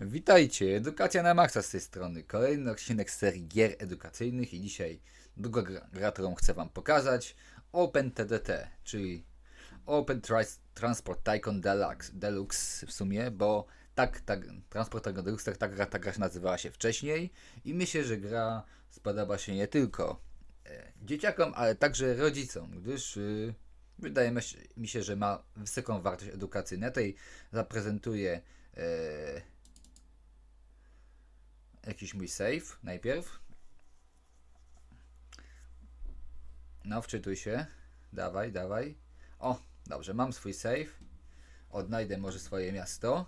Witajcie, Edukacja na Maxa z tej strony. Kolejny odcinek serii gier edukacyjnych i dzisiaj druga gra, którą chcę Wam pokazać OpenTDT, czyli Open Transport Tycoon Deluxe, Deluxe w sumie, bo tak, tak Transport Tycoon Deluxe, tak ta gra, ta nazywała się wcześniej i myślę, że gra spodoba się nie tylko e, dzieciakom, ale także rodzicom, gdyż y, wydaje mi się- mi się, że ma wysoką wartość edukacyjną. Ja tutaj zaprezentuję e, jakiś mój save najpierw. No, wczytuj się. Dawaj, dawaj. O, dobrze, mam swój save. Odnajdę może swoje miasto.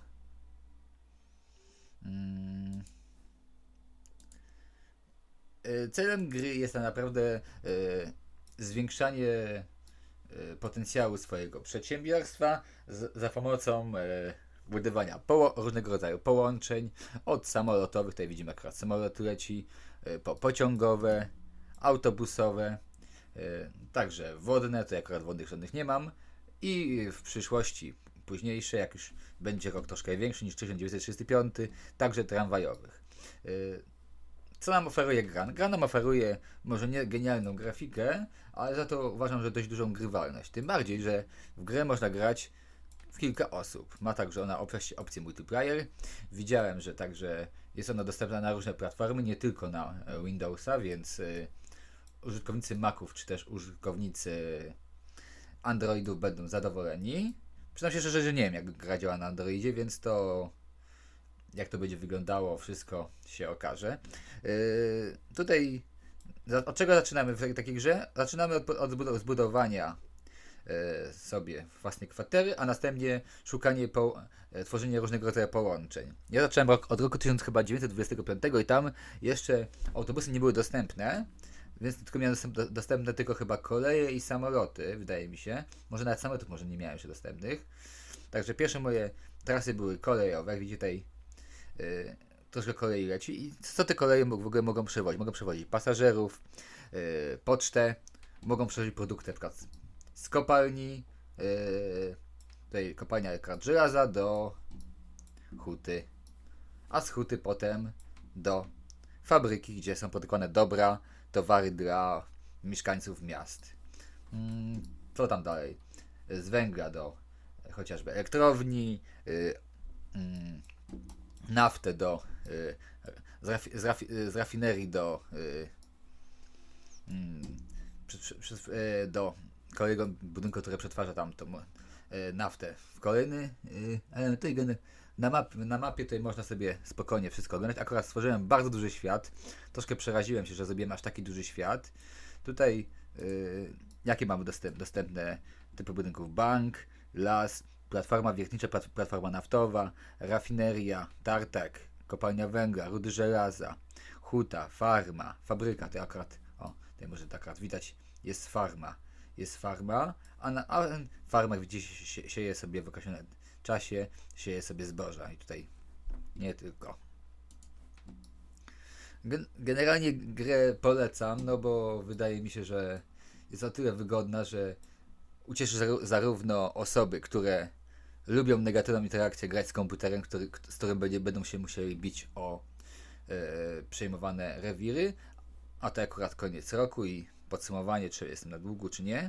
Mm. Y, Celem gry jest tak naprawdę y, zwiększanie y, potencjału swojego przedsiębiorstwa z, za pomocą budowania poło- różnego rodzaju połączeń, od samolotowych, tutaj widzimy akurat samolot leci, y, po pociągowe, autobusowe, y, także wodne, to akurat wodnych żadnych nie mam i w przyszłości późniejsze, jak już będzie rok troszkę większy niż 1935, także tramwajowych. Y, Co nam oferuje Gran? Gran nam oferuje może nie genialną grafikę, ale za to uważam, że dość dużą grywalność. Tym bardziej, że w grę można grać w kilka osób. Ma także ona opcję, multiplayer. Widziałem, że także jest ona dostępna na różne platformy, nie tylko na e, Windowsa, więc y, użytkownicy Maców czy też użytkownicy Androidów będą zadowoleni. Przyznam się szczerze, że nie wiem, jak gra działa na Androidzie, więc to jak to będzie wyglądało, wszystko się okaże. Yy, tutaj od czego zaczynamy w takiej- grze? Zaczynamy od, od zbud- zbudowania e, sobie własnej kwatery, a następnie szukanie, po, e, tworzenie różnego rodzaju połączeń. Ja zacząłem od roku 1925 i tam jeszcze autobusy nie były dostępne, więc tylko miałem dostęp, do- dostępne tylko chyba koleje i samoloty, wydaje mi się. Może nawet samolotów może nie miałem jeszcze dostępnych. Także pierwsze moje trasy były kolejowe, jak widzicie tutaj e, troszkę kolei leci. I co te koleje w ogóle mogą przewozić? Mogą przewozić pasażerów, e, pocztę, mogą przewozić produkty na przykład z kopalni, yy, tutaj kopalnia akurat żelaza do huty, a z huty potem do fabryki, gdzie są produkowane dobra, towary dla mieszkańców miast. Mm, co tam dalej? Z węgla do e, chociażby elektrowni, yy, naftę do yy, z, rafi, z, rafi, z rafinerii do yy, mm, przy, przy, przy, e, do kolejnego budynku, który przetwarza tam tą e, naftę w kolejny e, na, map, na mapie tutaj można sobie spokojnie wszystko oglądać. Akurat stworzyłem bardzo duży świat. Troszkę przeraziłem się, że zrobiłem aż taki duży świat. Tutaj e, jakie mamy dostęp, dostępne typy budynków? Bank, las, platforma wiertnicza, plat, platforma naftowa, rafineria, tartak, kopalnia węgla, rudy żelaza, huta, farma, fabryka, to akurat, o, tutaj może tak akurat widać, jest farma, jest farma, a na a farmach widzicie, sie, sieje sobie w określonym czasie, sieje sobie zboża i tutaj nie tylko. Gen- Generalnie grę polecam, no bo wydaje mi się, że jest o tyle wygodna, że ucieszy zarówno osoby, które lubią negatywną interakcję grać z komputerem, który, z którym będzie, będą się musieli bić o e, przejmowane rewiry, a to akurat koniec roku i podsumowanie, czy jestem na długu, czy nie.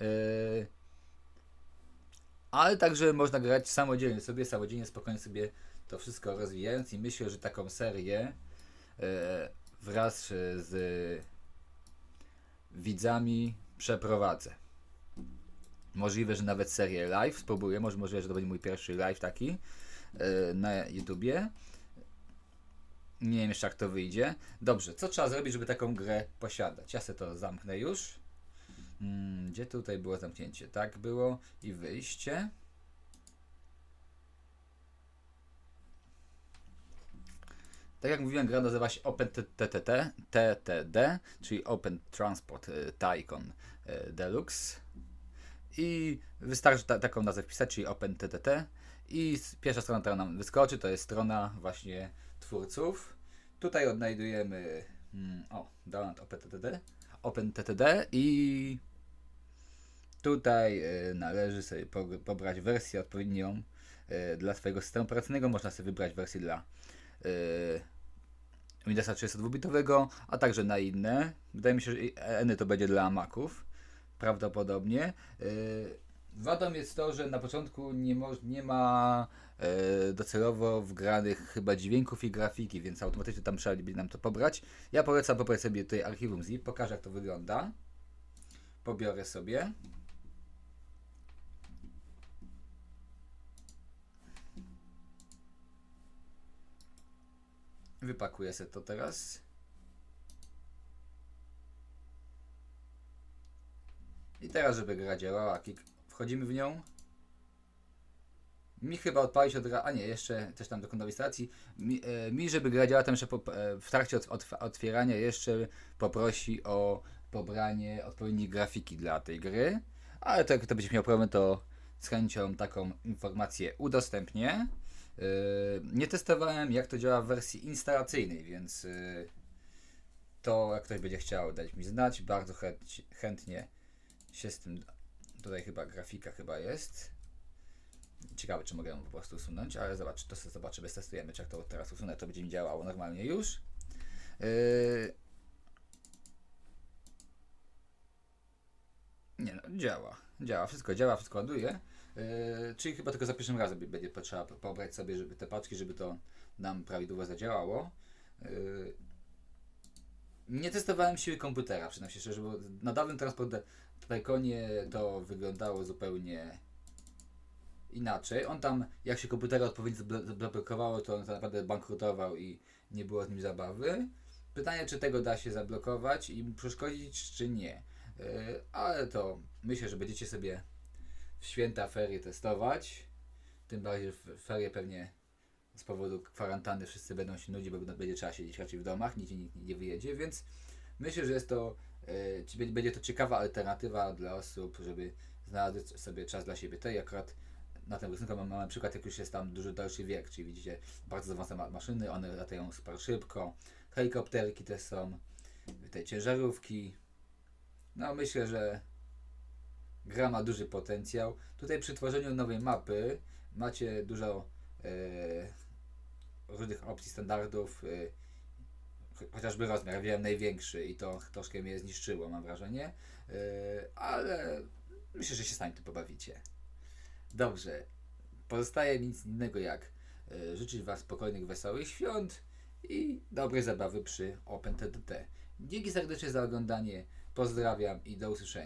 E, ale także można grać samodzielnie sobie, samodzielnie, spokojnie sobie to wszystko rozwijając i myślę, że taką serię e, wraz z widzami przeprowadzę. Możliwe, że nawet serię live spróbuję, może możliwe, że to będzie mój pierwszy live taki e, na YouTubie. Nie wiem jeszcze jak to wyjdzie. Dobrze, co trzeba zrobić, żeby taką grę posiadać? Ja sobie to zamknę już. Mm, gdzie tutaj było zamknięcie? Tak było i wyjście. Tak jak mówiłem, gra nazywa się OpenTTT, czyli Open Transport e, Tycoon e, Deluxe. I wystarczy ta, taką nazwę wpisać, czyli OpenTTT. I pierwsza strona, która nam wyskoczy, to jest strona właśnie twórców. Tutaj odnajdujemy mm, o, download OpenTTD, OpenTTD i tutaj e, należy sobie pobrać wersję odpowiednią e, dla swojego systemu operacyjnego. Można sobie wybrać wersję dla e, Windowsa 32-bitowego, a także na inne. Wydaje mi się, że ENY to będzie dla Maców. Prawdopodobnie. E, Wadą jest to, że na początku nie, mo- nie ma e, docelowo wgranych chyba dźwięków i grafiki, więc automatycznie tam trzeba będzie nam to pobrać. Ja polecam pobrać sobie tutaj archiwum zip, pokażę jak to wygląda. Pobiorę sobie. Wypakuję sobie to teraz. I teraz, żeby gra działała, klik, wchodzimy w nią. Mi chyba odpalić od a nie, jeszcze też tam dokonał instalacji. Mi, e, mi żeby gra działała, tam jeszcze po, e, w trakcie od, otw- otwierania jeszcze poprosi o pobranie odpowiedniej grafiki dla tej gry. Ale to jak to będziesz miał problem, to z chęcią taką informację udostępnię. Yy, nie testowałem jak to działa w wersji instalacyjnej, więc yy, to jak ktoś będzie chciał dać mi znać, bardzo chęć, chętnie się z tym. Tutaj chyba grafika chyba jest. Ciekawe, czy mogę ją po prostu usunąć, ale zobacz, to sobie zobaczymy, testujemy, czy jak to teraz usunę, to będzie mi działało normalnie już. Yy... Nie no, działa. Działa, wszystko działa, wszystko ładuje. Yy, czyli chyba tylko za pierwszym razem będzie potrzeba po- pobrać sobie żeby te paczki, żeby to nam prawidłowo zadziałało. Yy, nie testowałem siły komputera, przyznam się szczerze, bo na dawnym transporcie Tyconie to wyglądało zupełnie inaczej. On tam, jak się komputera odpowiednio zablo- zablokowało, to on naprawdę bankrutował i nie było z nim zabawy. Pytanie, czy tego da się zablokować i przeszkodzić, czy nie. Yy, ale to myślę, że będziecie sobie w święta ferie testować. Tym bardziej w ferie pewnie z powodu kwarantanny wszyscy będą się nudzić, bo będzie trzeba siedzieć raczej w domach, nigdzie nikt nie wyjedzie, więc myślę, że jest to, e, czy będzie- to ciekawa alternatywa dla osób, żeby znaleźć sobie czas dla siebie. Tutaj akurat na tym rysunku mamy, mamy przykład, jak już jest tam dużo dalszy wiek, czyli widzicie bardzo zaawansowane maszyny, one latają super szybko, helikopterki też są, tutaj ciężarówki. No myślę, że gra ma duży potencjał. Tutaj przy tworzeniu nowej mapy macie dużo e, różnych opcji, standardów, e, chociażby rozmiar. Wziąłem największy i to troszkę mnie zniszczyło, mam wrażenie, e, ale myślę, że się sami tym pobawicie. Dobrze, pozostaje nic innego jak e, życzyć Was spokojnych, wesołych świąt i dobrej zabawy przy OpenTTT. Dzięki serdecznie za oglądanie, pozdrawiam i do usłyszenia.